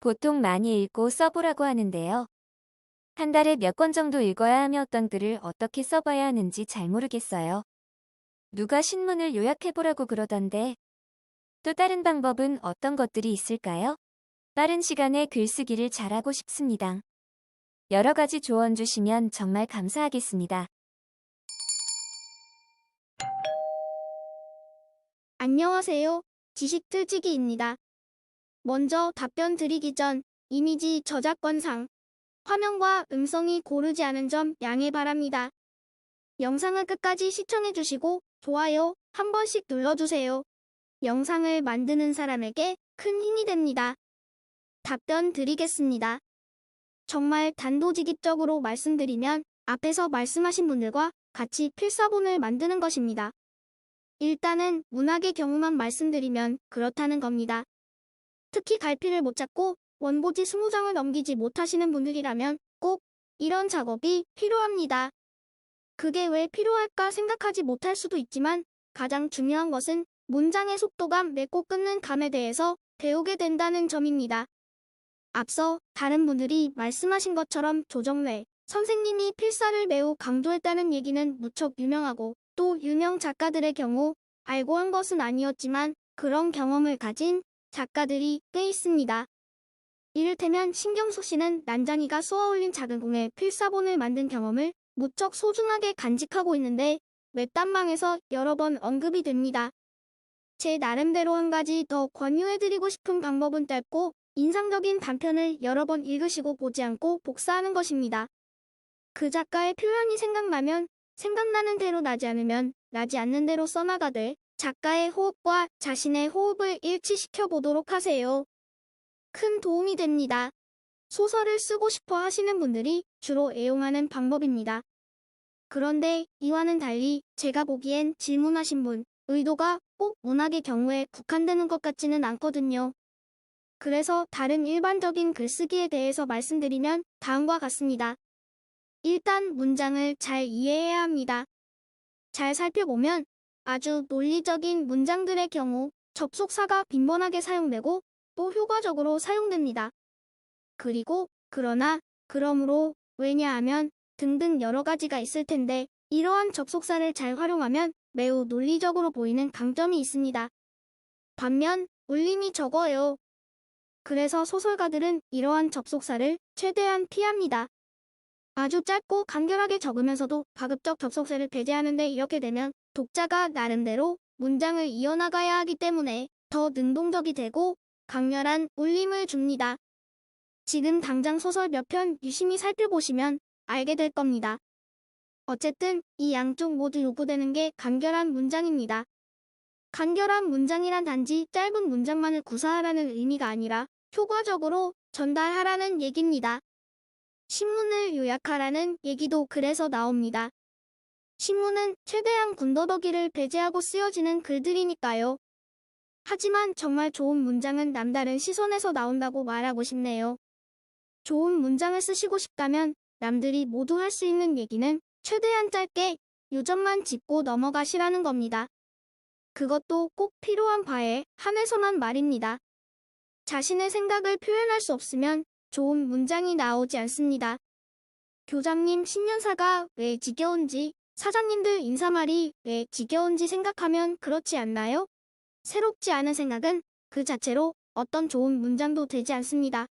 보통 많이 읽고 써보라고 하는데요. 한 달에 몇 권 정도 읽어야 하며 어떤 글을 어떻게 써봐야 하는지 잘 모르겠어요. 누가 신문을 요약해보라고 그러던데 또 다른 방법은 어떤 것들이 있을까요? 빠른 시간에 글쓰기를 잘하고 싶습니다. 여러 가지 조언 주시면 정말 감사하겠습니다. 안녕하세요. 지식틀치기입니다. 먼저 답변 드리기 전 이미지 저작권상 화면과 음성이 고르지 않은 점 양해 바랍니다. 영상을 끝까지 시청해주시고 좋아요 한 번씩 눌러주세요. 영상을 만드는 사람에게 큰 힘이 됩니다. 답변 드리겠습니다. 정말 단도직입적으로 말씀드리면 앞에서 말씀하신 분들과 같이 필사본을 만드는 것입니다. 일단은 문학의 경우만 말씀드리면 그렇다는 겁니다. 특히 갈피를 못 잡고 원고지 20장을 넘기지 못하시는 분들이라면 꼭 이런 작업이 필요합니다. 그게 왜 필요할까 생각하지 못할 수도 있지만 가장 중요한 것은 문장의 속도감, 맺고 끊는 감에 대해서 배우게 된다는 점입니다. 앞서 다른 분들이 말씀하신 것처럼 조정래 선생님이 필사를 매우 강조했다는 얘기는 무척 유명하고 또 유명 작가들의 경우 알고 한 것은 아니었지만 그런 경험을 가진 작가들이 꽤 있습니다. 이를테면 신경숙 씨는 난장이가 쏘아올린 작은 공에 필사본을 만든 경험을 무척 소중하게 간직하고 있는데 웹단방에서 여러 번 언급이 됩니다. 제 나름대로 한 가지 더 권유해드리고 싶은 방법은 짧고 인상적인 단편을 여러 번 읽으시고 보지 않고 복사하는 것입니다. 그 작가의 표현이 생각나면 생각나는 대로 나지 않으면 나지 않는 대로 써나가되 작가의 호흡과 자신의 호흡을 일치시켜 보도록 하세요. 큰 도움이 됩니다. 소설을 쓰고 싶어 하시는 분들이 주로 애용하는 방법입니다. 그런데 이와는 달리 제가 보기엔 질문하신 분 의도가 꼭 문학의 경우에 국한되는 것 같지는 않거든요. 그래서 다른 일반적인 글쓰기에 대해서 말씀드리면 다음과 같습니다. 일단 문장을 잘 이해해야 합니다. 잘 살펴보면 아주 논리적인 문장들의 경우 접속사가 빈번하게 사용되고 또 효과적으로 사용됩니다. 그리고 그러나 그러므로 왜냐하면 등등 여러 가지가 있을 텐데 이러한 접속사를 잘 활용하면 매우 논리적으로 보이는 강점이 있습니다. 반면 울림이 적어요. 그래서 소설가들은 이러한 접속사를 최대한 피합니다. 아주 짧고 간결하게 적으면서도 가급적 접속사를 배제하는데 이렇게 되면 독자가 나름대로 문장을 이어나가야 하기 때문에 더 능동적이 되고 강렬한 울림을 줍니다. 지금 당장 소설 몇 편 유심히 살펴보시면 알게 될 겁니다. 어쨌든 이 양쪽 모두 요구되는 게 간결한 문장입니다. 간결한 문장이란 단지 짧은 문장만을 구사하라는 의미가 아니라 효과적으로 전달하라는 얘기입니다. 신문을 요약하라는 얘기도 그래서 나옵니다. 신문은 최대한 군더더기를 배제하고 쓰여지는 글들이니까요. 하지만 정말 좋은 문장은 남다른 시선에서 나온다고 말하고 싶네요. 좋은 문장을 쓰시고 싶다면 남들이 모두 할 수 있는 얘기는 최대한 짧게 요점만 짚고 넘어가시라는 겁니다. 그것도 꼭 필요한 바에 한해서만 말입니다. 자신의 생각을 표현할 수 없으면 좋은 문장이 나오지 않습니다. 교장님 신년사가 왜 지겨운지, 사장님들 인사말이 왜 지겨운지 생각하면 그렇지 않나요? 새롭지 않은 생각은 그 자체로 어떤 좋은 문장도 되지 않습니다.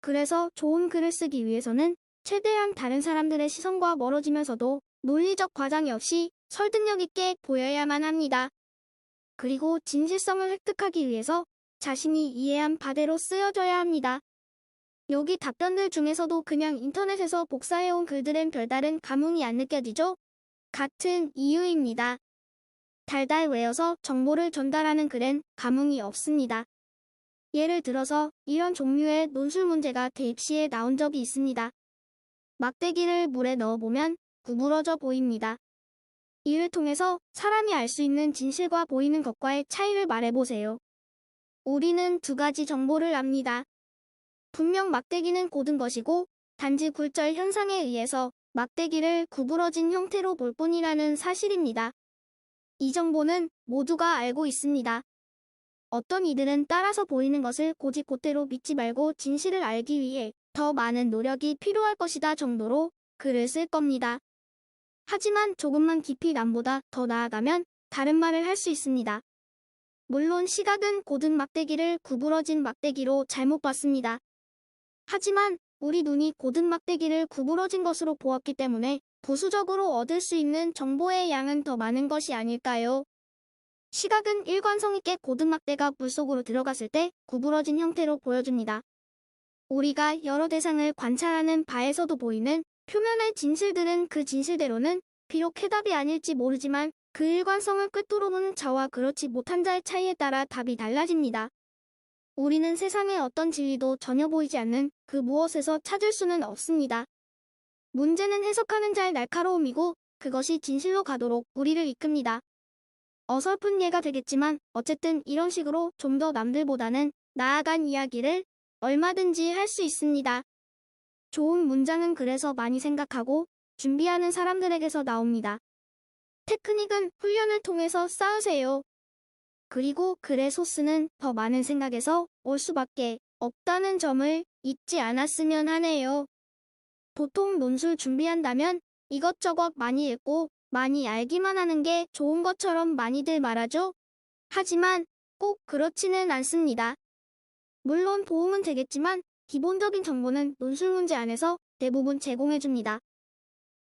그래서 좋은 글을 쓰기 위해서는 최대한 다른 사람들의 시선과 멀어지면서도 논리적 과장이 없이 설득력 있게 보여야만 합니다. 그리고 진실성을 획득하기 위해서 자신이 이해한 바대로 쓰여져야 합니다. 여기 답변들 중에서도 그냥 인터넷에서 복사해온 글들엔 별다른 감흥이 안 느껴지죠? 같은 이유입니다. 달달 외워서 정보를 전달하는 글엔 감흥이 없습니다. 예를 들어서 이런 종류의 논술 문제가 대입 시에 나온 적이 있습니다. 막대기를 물에 넣어보면 구부러져 보입니다. 이를 통해서 사람이 알 수 있는 진실과 보이는 것과의 차이를 말해보세요. 우리는 두 가지 정보를 압니다. 분명 막대기는 고든 것이고 단지 굴절 현상에 의해서 막대기를 구부러진 형태로 볼 뿐이라는 사실입니다. 이 정보는 모두가 알고 있습니다. 어떤 이들은 따라서 보이는 것을 고지고대로 믿지 말고 진실을 알기 위해 더 많은 노력이 필요할 것이다 정도로 글을 쓸 겁니다. 하지만 조금만 깊이 남보다 더 나아가면 다른 말을 할 수 있습니다. 물론 시각은 고든 막대기를 구부러진 막대기로 잘못 봤습니다. 하지만 우리 눈이 고든 막대기를 구부러진 것으로 보았기 때문에 부수적으로 얻을 수 있는 정보의 양은 더 많은 것이 아닐까요? 시각은 일관성 있게 고든 막대가 물속으로 들어갔을 때 구부러진 형태로 보여줍니다. 우리가 여러 대상을 관찰하는 바에서도 보이는 표면의 진실들은 그 진실대로는 비록 해답이 아닐지 모르지만 그 일관성을 꿰뚫어 보는 자와 그렇지 못한 자의 차이에 따라 답이 달라집니다. 우리는 세상의 어떤 진리도 전혀 보이지 않는 그 무엇에서 찾을 수는 없습니다. 문제는 해석하는 자의 날카로움이고 그것이 진실로 가도록 우리를 이끕니다. 어설픈 예가 되겠지만 어쨌든 이런 식으로 좀 더 남들보다는 나아간 이야기를 얼마든지 할 수 있습니다. 좋은 문장은 그래서 많이 생각하고 준비하는 사람들에게서 나옵니다. 테크닉은 훈련을 통해서 쌓으세요. 그리고 글의 소스는 더 많은 생각에서 올 수밖에 없다는 점을 잊지 않았으면 하네요. 보통 논술 준비한다면 이것저것 많이 읽고 많이 알기만 하는 게 좋은 것처럼 많이들 말하죠. 하지만 꼭 그렇지는 않습니다. 물론 도움은 되겠지만 기본적인 정보는 논술 문제 안에서 대부분 제공해줍니다.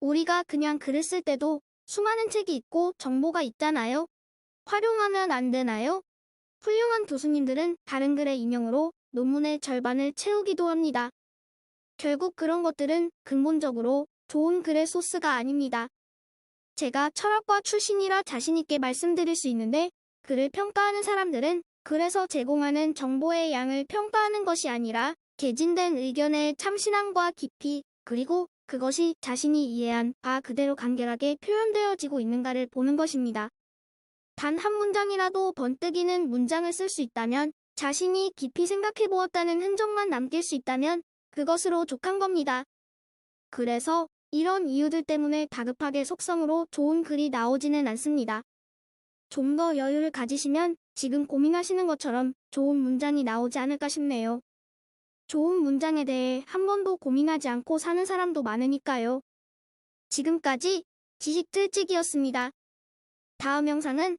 우리가 그냥 글을 쓸 때도 수많은 책이 있고 정보가 있잖아요. 활용하면 안 되나요? 훌륭한 교수님들은 다른 글의 인용으로 논문의 절반을 채우기도 합니다. 결국 그런 것들은 근본적으로 좋은 글의 소스가 아닙니다. 제가 철학과 출신이라 자신있게 말씀드릴 수 있는데 글을 평가하는 사람들은 글에서 제공하는 정보의 양을 평가하는 것이 아니라 개진된 의견의 참신함과 깊이 그리고 그것이 자신이 이해한 바 그대로 간결하게 표현되어지고 있는가를 보는 것입니다. 단 한 문장이라도 번뜩이는 문장을 쓸 수 있다면 자신이 깊이 생각해 보았다는 흔적만 남길 수 있다면 그것으로 족한 겁니다. 그래서 이런 이유들 때문에 다급하게 속성으로 좋은 글이 나오지는 않습니다. 좀 더 여유를 가지시면 지금 고민하시는 것처럼 좋은 문장이 나오지 않을까 싶네요. 좋은 문장에 대해 한 번도 고민하지 않고 사는 사람도 많으니까요. 지금까지 지식틀찍이었습니다. 다음 영상은